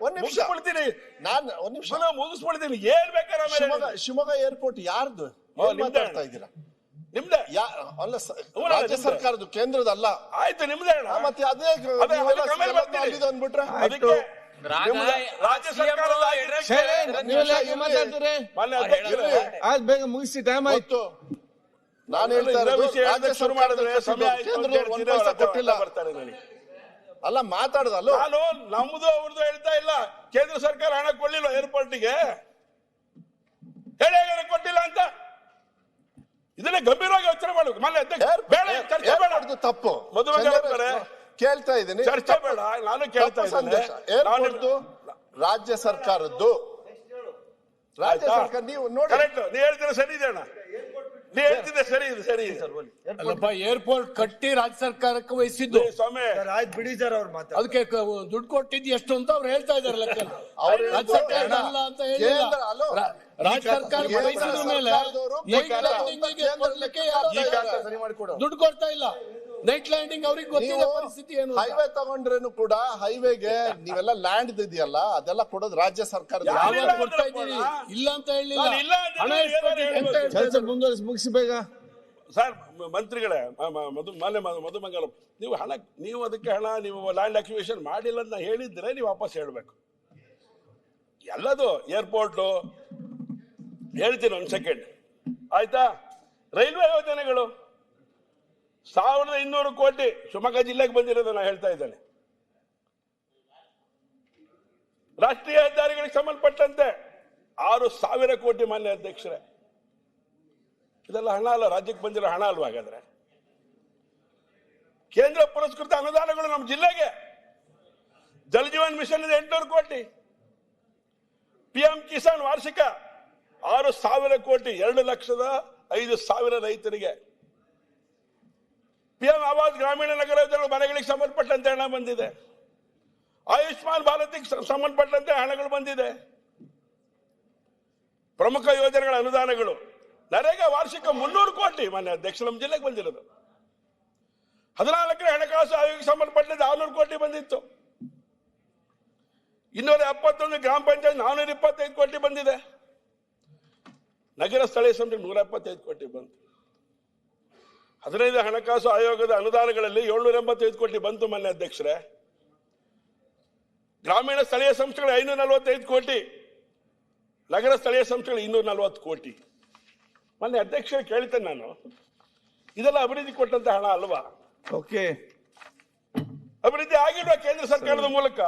ಒಂದ್ ನಿಮಿಷ. ನಾನ್ ಒಂದ್ ನಿಮಿಷ. ಏನ್ ಆಮೇಲೆ ಶಿವಮೊಗ್ಗ ಏರ್ಪೋರ್ಟ್ ಯಾರ್ದು? ಏನ್ ಮಾತಾಡ್ತಾ. ಇದ್ದೀರಾ? ನಿಮ್ದೆ? ಯಾ ಅಲ್ಲ ಸ- ರಾಜ್ಯ ನಿಮ್ದೇ. ಕೇಂದ್ರದ ಅಲ್ಲ ಆಯ್ತು ನಿಮ್ದೇ ಅಣ್ಣ. ಆ, ಮತ್ತೆ ಅದೇ ಅದೇ ಅದಕ್ಕೆ ಆಮೇಲೆ ಬರ್ತೀನಿ. ಅಲ್ಲಿದು ಅಂದ್ಬಿಟ್ರೆ? ಅದಕ್ಕೆ ನಿಮ್ದು ರಾಜ್ಯ ಸರ್ಕಾರದ ಶೈಲೇಂದ್ರ, ನೀವೆಲ್ಲ ಯಾಕೆ ಮಾತಾಡ್ತೀರಿ? ಮಾನ್ಯ ಅಧ್ಯಕ್ಷರೇ, ಆಯ್ತು ಬೇಗ ಮುಗಿಸಿ ಟೈಮ್ ಆಯ್ತು. ನಾನು ಹೇಳ್ತಾ ಇದೇ ಇರೋದು ವಿಷಯ ರಾಜ್ಯ ಶುರು ಮಾಡಿದ್ರೆ ಸರ್ಕಾರದ ಸಮಯ ಆಯ್ತು ಅಂತ ಕೇಂದ್ರದವ್ರು ಒಂದ್ ಹೇಳ್ತೀರಿ, ಪೈಸೆ ಅವ್ರು ಕೊಟ್ಟಿಲ್ಲ. ಬರ್ತಾರೆ ನನಗೆ. ಅಲ್ಲ ಮಾತಾಡದಲ್ಲ ನಾನು ನಮ್ದು ಅವ್ರದ್ದು ಹೇಳ್ತಾ ಇಲ್ಲ. ಕೇಂದ್ರ ಸರ್ಕಾರ ಹಣ ಕೊಡ್ಲಿಲ್ಲ ಏರ್ಪೋರ್ಟಿಗೆ. ಹೇಳಿ ಹೇಳಿ ಕೊಟ್ಟಿಲ್ಲ ಅಂತ. ಇದನ್ನ ಗಂಭೀರವಾಗಿ ಯೋಚನೆ ಮಾಡ್ಬೇಕು. ಮನೆ ಬೇಡ ಚರ್ಚೆ ಬೇಡ. ತಪ್ಪು. ಮದುವೆ. ಕೇಳ್ತಾ ಇದ್ದೀನಿ ಚರ್ಚೆ ಬೇಡ ನಾನು ಕೇಳ್ತಾ ಇದ್ದೇನೆ. ನಾನು ರಾಜ್ಯ ಸರ್ಕಾರದ್ದು. ರಾಜ್ಯ ಸರ್ಕಾರ ನೀವು ನೋಡಿ. ಕರೆಕ್ಟ್ ನೀ ಹೇಳ್ತೀರ ಸರಿ ಇದೆ ಅಣ್ಣ. ಸರಿ ಇದೆ ಸರಿ ಅಲ್ಲಪ್ಪ ಏರ್ಪೋರ್ಟ್ ಕಟ್ಟಿ ರಾಜ್ಯ ಸರ್ಕಾರಕ್ಕೆ ವಹಿಸಿದ್ದು ಸ್ವಾಮಿ ಆಯ್ತು ಬಿಡಿ ಸರ್ ಅವ್ರು ಮಾತಾಡ ಅದಕ್ಕೆ ಕ- ದುಡ್ಡು ಕೊಟ್ಟಿದ್ದು ಎಷ್ಟು ಅಂತ ಅವ್ರು ಹೇಳ್ತಾ ಇದಾರೆ ಲೆಕ್ಕ ಅವ್ರು ರಾಜ್ಯ ಸರ್ಕಾರ ಅಲ್ಲ ಅಂತ ಹೇಳಿಲ್ಲ ಕೇಂದ್ರ ಅಲ್ಲೋ. ರಾ- ರಾಜ್ಯ ಸರ್ಕಾರ ಕೇಂದ್ರ ವಹಿಸಿದ ಮೇಲೆ ಸರ್ಕಾರದವರು ನೈಟ್ ಬೇಕಾದ ಲ್ಯಾಂಡಿಂಗಿಗೆ ಕೊಡ್ಲಿಕ್ಕೆ ಯಾರು ಈ ತಯಾರಿಲ್ಲ. ಸರಿ ಮಾಡಿಕೊಡು. ದುಡ್ಡು ಕೊಡ್ತಾ ಇಲ್ಲ ನೈಟ್ ಲ್ಯಾಂಡಿಂಗ್ ಅವ್ರಿಗೆ ಗೊತ್ತಿಲ್ಲ ನೀವು ಪರಿಸ್ಥಿತಿ ಏನು ಅಂತ. ಹೈವೇ ತಗೊಂಡ್ರೇನು ಕೂಡ ಹೈವೇಗೆ ನೀವೆಲ್ಲ ಲ್ಯಾಂಡ್ ಇದೆಯಲ್ಲ ಅದೆಲ್ಲ ಕೊಡೋದು ರಾಜ್ಯ ಸರ್ಕಾರದ ಯಾರು ಯಾವಾಗ ಇಲ್ಲ ಕೊಡ್ತಾ ಇದ್ದೀರಿ ಕೊಡ. ಇಲ್ಲ ಅಂತ ಹೇಳಿಲ್ಲ ನಾನು ಇಲ್ಲ ಅಂದ್ರೆ ಹಣ ಎಷ್ಟು ಕೊಟ್ಟಿದ್ದೀರಿ ಅಂತ ಹೇಳ್ತಾ ಇದ್ದಾರೆ. ಮುಂದುವರಿಸಿ ಮುಗಿಸಿ ಬೇಗ ಸರ್ ಮಂತ್ರಿಗಳೇ ಮಧು, ಮಾನ್ಯ ಮಧುಮಂಗಲ, ನೀವು ಹಣ, ನೀವು ಅದಕ್ಕೆ ಹಣ, ನೀವು ಲ್ಯಾಂಡ್ ಅಕ್ವಿಷನ್ ಮಾಡಿಲ್ಲ ಅಂತ ಹೇಳಿದ್ರೆ ನೀವು ವಾಪಸ್ ಹೇಳ್ಬೇಕು. ಎಲ್ಲದು, ಏರ್ಪೋರ್ಟು, ಹೇಳ್ತೀನಿ ಒಂದು ಸೆಕೆಂಡ್ ಆಯ್ತಾ? ರೈಲ್ವೆ ಯೋಜನೆಗಳು. ಸಾವಿರದ ಇನ್ನೂರು ಕೋಟಿ ಶಿವಮೊಗ್ಗ ಜಿಲ್ಲೆಗೆ ಬಂದಿರೋದು ನಾನು ಹೇಳ್ತಾ ಇದ್ದೇನೆ. ರಾಷ್ಟ್ರೀಯ ಹೆದ್ದಾರಿಗಳಿಗೆ ಸಂಬಂಧಪಟ್ಟಂತೆ ಆರು ಸಾವಿರ ಕೋಟಿ ಮಾನ್ಯ ಅಧ್ಯಕ್ಷರೇ. ಇದೆಲ್ಲ ಹಣ ಅಲ್ಲ, ರಾಜ್ಯಕ್ಕೆ ಬಂದಿರೋ ಹಣ ಅಲ್ವಾ ಹಾಗಾದ್ರೆ? ಕೇಂದ್ರ ಪುರಸ್ಕೃತ ಅನುದಾನಗಳು ನಮ್ಮ ಜಿಲ್ಲೆಗೆ. ಜಲ್ ಜೀವನ್ ಮಿಷನ್ ಇದೆ ಎಂಟುನೂರು ಕೋಟಿ. ಪಿ ಎಂ ಕಿಸಾನ್ ವಾರ್ಷಿಕ ಆರು ಸಾವಿರ ಕೋಟಿ, ಎರಡು ಲಕ್ಷದ ಐದು ಸಾವಿರ ರೈತರಿಗೆ. ಪಿ ಎಂ ಆವಾಸ್ ಗ್ರಾಮೀಣ ನಗರ ಮನೆಗಳಿಗೆ ಸಂಬಂಧಪಟ್ಟಂತೆ ಹಣ ಬಂದಿದೆ. ಆಯುಷ್ಮಾನ್ ಭಾರತಿಗೆ ಸಂಬಂಧಪಟ್ಟಂತೆ ಹಣಗಳು ಬಂದಿದೆ. ಪ್ರಮುಖ ಯೋಜನೆಗಳ ಅನುದಾನಗಳು. ನರೇಗಾ ವಾರ್ಷಿಕ ಮುನ್ನೂರು ಕೋಟಿ ಮಾನ್ಯ ಅಧ್ಯಕ್ಷ, ನಮ್ಮ ಜಿಲ್ಲೆಗೆ ಬಂದಿರೋದು. ಹದಿನಾಲ್ಕನೇ ಹಣಕಾಸು ಆಯೋಗಕ್ಕೆ ಸಂಬಂಧಪಟ್ಟಿದ್ದು ಆರ್ನೂರು ಕೋಟಿ ಬಂದಿತ್ತು. ಇನ್ನೂರ ಎಪ್ಪತ್ತೊಂದು ಗ್ರಾಮ ಪಂಚಾಯತ್ ನಾನೂರ ಇಪ್ಪತ್ತೈದು ಕೋಟಿ ಬಂದಿದೆ. ನಗರ ಸ್ಥಳೀಯ ಸಂಸ್ಥೆ ನೂರ ಎಪ್ಪತ್ತೈದು ಕೋಟಿ ಬಂತು. ಹದಿನೈದು ಹಣಕಾಸು ಆಯೋಗದ ಅನುದಾನಗಳಲ್ಲಿ ಏಳ್ನೂರ ಎಂಬತ್ತೈದು ಕೋಟಿ ಬಂತು ಮಾನ್ಯ ಅಧ್ಯಕ್ಷರೇ. ಗ್ರಾಮೀಣ ಸ್ಥಳೀಯ ಸಂಸ್ಥೆಗಳು ಐನೂರ ನಲವತ್ತೈದು ಕೋಟಿ, ನಗರ ಸ್ಥಳೀಯ ಸಂಸ್ಥೆಗಳು ಇನ್ನೂರ ನಲವತ್ತು ಕೋಟಿ. ಮೊನ್ನೆ ಅಧ್ಯಕ್ಷರು ಕೇಳ್ತೇನೆ ನಾನು. ಇದೆಲ್ಲ ಅಭಿವೃದ್ಧಿ ಕೊಟ್ಟಂತ ಹಣ ಅಲ್ವಾ? ಓಕೆ ಅಭಿವೃದ್ಧಿ ಆಗಿರುವ ಕೇಂದ್ರ ಸರ್ಕಾರದ ಮೂಲಕ?